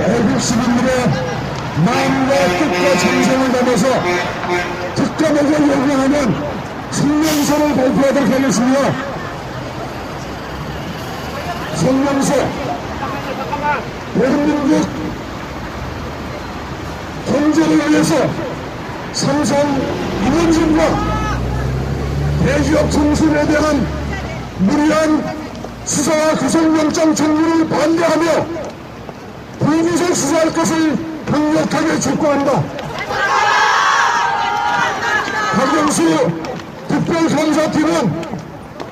애국 시민들의 마음과 뜻과 정성을 담아서 특감에게 요구하는 성명서를 발표하도록 하겠습니다. 성명서 대한민국 경제를 위해서 삼성 임원진과 대기업 청순에 대한 무리한 수사와 구속영장 청구를 반대하며 수사할 것을 강력하게 촉구한다. 박영수 특별감사팀은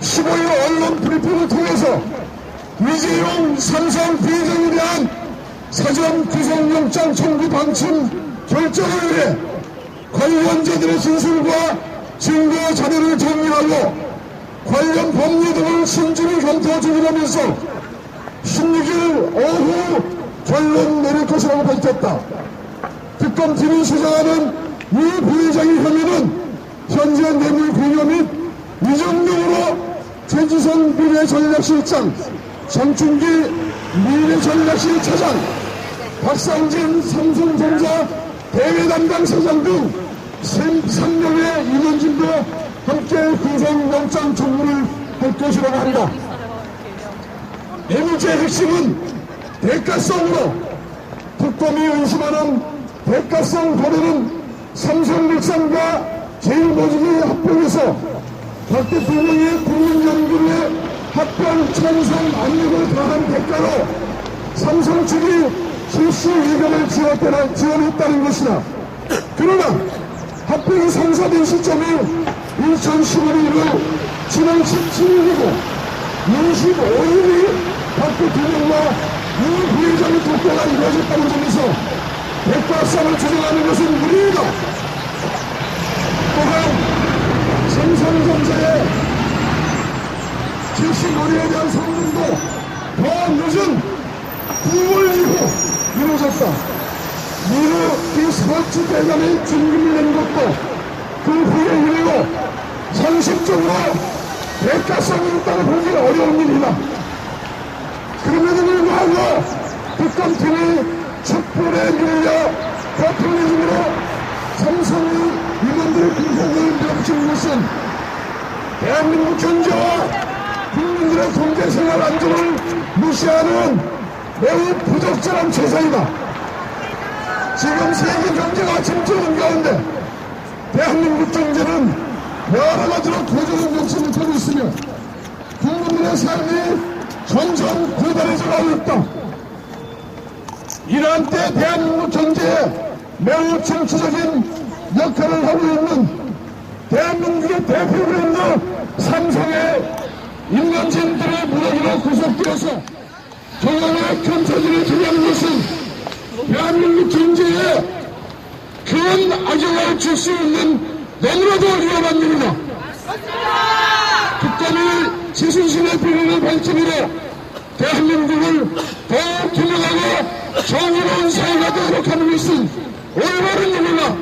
15일 언론 브리핑을 통해서 위재용 삼성 비정에 대한 사전 구속영장 청구 방침 결정을 위해 관련자들의 진술과 증거 자료를 정리하고 관련 법률 등을 신중히 검토 중이라면서 16일 오후 결론 것이라고 밝혔다. 특검팀이 수사하는 이 부회장의 혐의는 현재 뇌물 공여 및 위정용으로 최지선 미래전략실장, 장충기 미래전략실 차장, 박상진 삼성전자 대외 담당 사장 등 3명의 임원진도 함께 구속영장 청구를 할 것이라고 한다. 이 문제의 핵심은 대가성으로 특검이 의심하는 대가성 거래는 삼성물산과 제일모직이 합병해서 박 대통령의 국민연구에 합병 찬성 압력을 가한 대가로 삼성 측이 실시 의견을 지원했다는, 것이다. 그러나 합병이 성사된 시점이 2015년 이후 지난 17일이고 25일이 박 대통령과 이 부회장의 독과가 이루어졌다는 점에 서 대가성을 주장하는 것은 무리이다. 또한 삼성전자의 75년에 대한 상금도 더 늦은 9월 이후 이루어졌다. 이후 이 스포츠 대감이 준금을 낸 것도 그 후에 이래로 상식적으로 대가성이 있다고 보기 어려운 일이다. 그럼에도 불구하고 특검팀이 촛불에 밀려 대통령으로 삼성의 임원들의 구속을 밀어붙인 것은 대한민국 경제와 국민들의 경제생활 안정을 무시하는 매우 부적절한 제사이다. 지금 세계 경제가 침체하는 가운데 대한민국 경제는 여러 가지로 고조는 욕심을 타고 있으며 국민들의 삶이 점점 고달해져 가고 있다. 이러한 때 대한민국 경제에 매우 정치적인 역할을 하고 있는 대한민국의 대표 브랜드 삼성의 임원진들의 무더기로 구속되어서 큰 차질을 주려는 것은 대한민국 경제에 큰 악영향을 줄 수 있는 너무나도 위험한 일이다. 특검이 지순신의 비리를 밝히기로 대한민국을 더욱 투명하고 정의로운 사회가 되도록 하는 것은 올바른 일이다.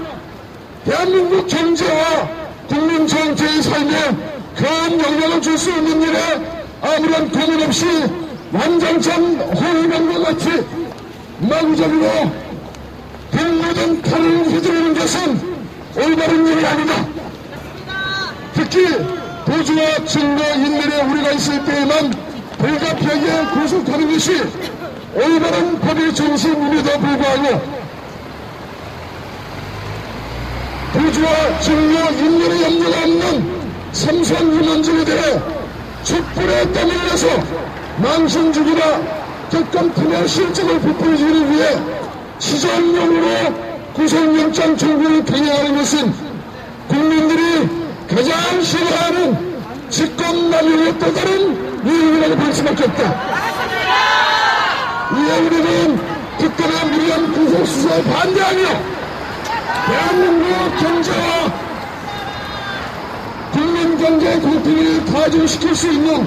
대한민국 경제와 국민 전체의 삶에 큰 영향을 줄 수 있는 일에 아무런 고민 없이 호흡한 것 같이 마구잡이로 빗모든 칼을 휘두르는 것은 올바른 일이 아니다. 특히 도주와 증거 인멸에 우리가 있을 때에만 불가피하게 구속하는 것이 올바른 법의 정신임에도 불구하고 도주와 증거 인멸의 염려가 없는 삼성 임원진에 대해 촛불에 땀을 내서 망신 주기나 특검팀의 실적을 부풀리기 위해 시정용으로 구속영장 청구를 강행하는 것은 국민들이 가장 싫어하는 직권남용의 또 다른 이유라고 볼 수밖에 없다. 이에 우리는 특검의 무리한 구속수사에 반대하며 대한민국 경제와 국민 경제 공평을 가중시킬 수 있는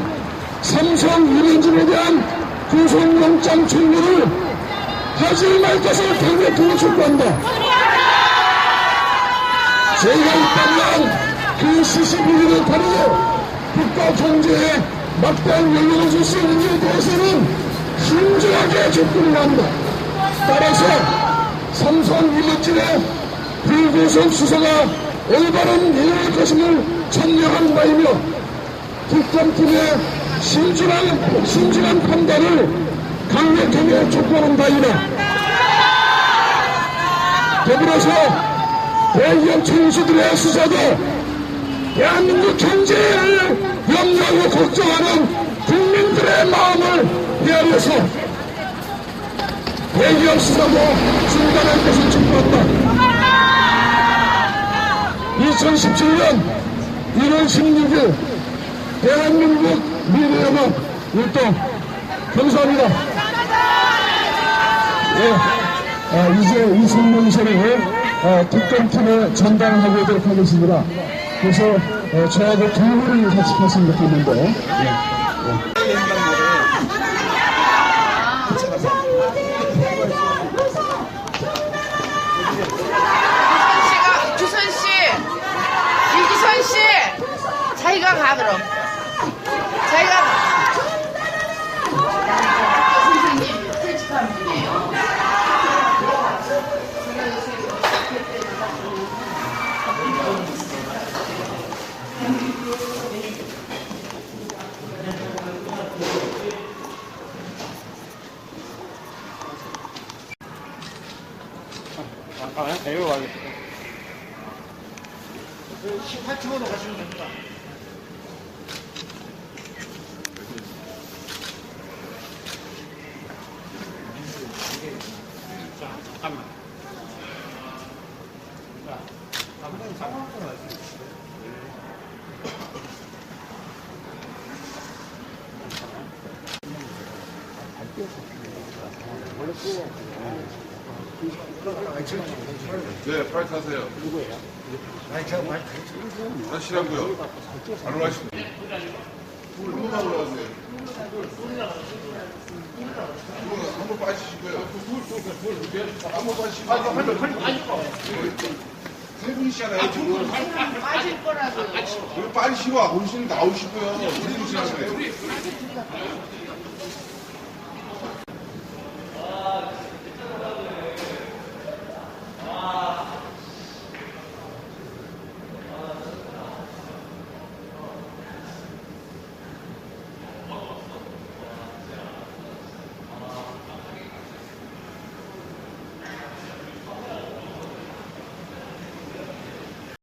삼성 유민진에 대한 구속영장 청구를 하지 말 것을 강력하게 촉구한다. 저희가 입당한 그 시시비리를 다루고 국가 경제에 막대한 영향을 줄수 있는지에 대해서는 신중하게 접근을 한다. 따라서 삼성 일루진의 불구속 수사가 올바른 일할 것임을 천명한 바이며 특검팀의 신중한, 신중한 판단을 강력하게 촉구하는 바이다. 더불어서 대기업 총수들의 수사도 대한민국 경제를 염려하고 걱정하는 국민들의 마음을 헤아려서 대기업 수사도 중단할 것을 촉구한다. 2017년 1월 16일 대한민국 미래연합 율동 감사합니다. 예, 아, 이제 이 성명서를 어, 특검팀에 전달하도록 하겠습니다. 그래서 어, 저하고 두 분이 같이 했으면 좋겠는데 씨 가 규선 씨, 이기선 씨, 자기가 가 그럼. 자기가 가. 선생님 퇴직한 분이에요. 아, 이거 가겠습니다. 18층으로 가시면 됩니다. 자, 잠깐만. 자, 한번 상황 좀 말씀해 네, 빨리 타세요. 누구예요? 하시라고요. 안 올라가시면 한번 더 올라가세요. 한번 빠지시고요. 한번 빠지시고. 세 분이시잖아요, 지금. 빠질 거라고요. 빨리 쉬고 오시는 나오시고요. 우리 분이시잖아요.